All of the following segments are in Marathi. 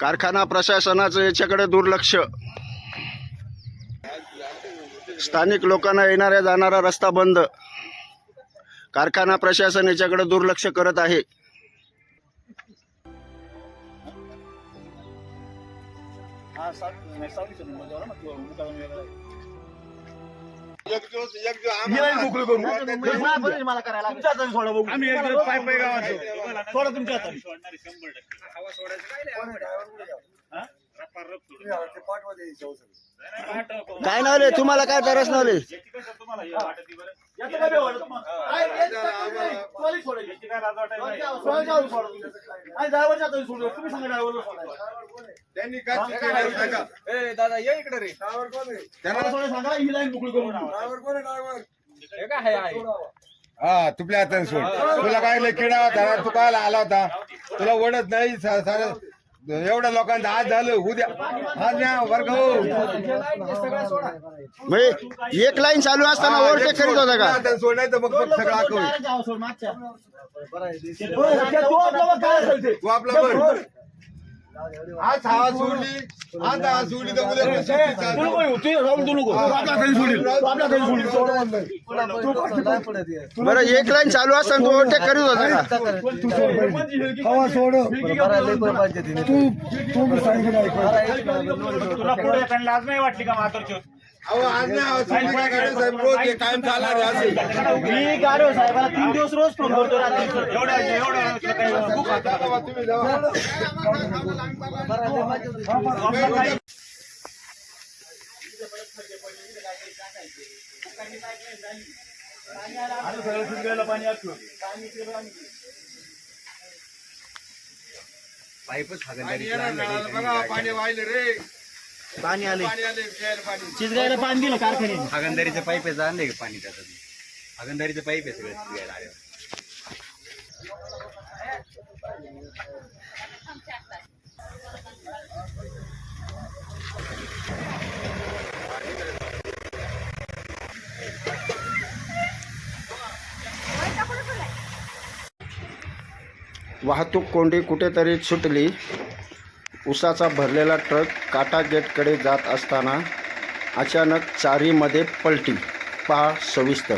कारखाना प्रशासनाचं याच्याकडे दुर्लक्ष. स्थानिक लोकांना येणाऱ्या जाणारा रस्ता बंद. कारखाना प्रशासन याच्याकडे दुर्लक्ष करत आहे. एक दिवस पाय गावात जाऊ. सोडा तुमच्या हाताने. नाही. तुम्हाला सोडायची. सोडा तुमच्या. सोडू. तुम्ही सांगा driver ला सोडायला. त्यांनी काय चुकी नाही सांगा. मला सोडायला सांगा, ही मोकळी करून. हा तुपल्या हाताने सोड. तुला काय लय किडा होता? तू काय आला होता. तुला ओढत नाही सारं एवढ्या लोकांचं आज झालं उद्या आज न्या वर्ग हो. म्हणजे एक लाईन चालू असताना ओव्हरटेक करीत होता का हाताने सोड नाही तर मग मग सगळं. ते आपला आज हवा सोडली आज हवा सोडली तर उद्या पण सुट्टी तू चालू. नको येऊ, तू राहून तू नको. तू आपल्या हाताने सोडील. तू आपल्या हाताने सोडील. सोड म्हणलंय. बरं एक लाईन चालू असताना तू ओव्हरटेक करीत होता का हवा सोड तुला पुढे लाज नाही वाटली का म्हातारची मी गाडो साहेबाला तीन दिवस रोज फोन करतो रात्री. येणार नळाला बघा पाणी वाहिले रे. पाणी आले पाणी आले प्यायला पाणी. चिजगायला पाणी दिलं कारखान्याने. हागंदारीचं पाईप आहे आणले का पाणी त्याचं? हागंदारीचं पाईप आहे सगळं शिजायला आल्यावर. वाहतूक कोंडी कुठेतरी सुटली. उसाचा भरलेला ट्रक काटा गेटकडे जात असताना अचानक चारीमध्ये पलटी पहा सविस्तर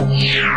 Música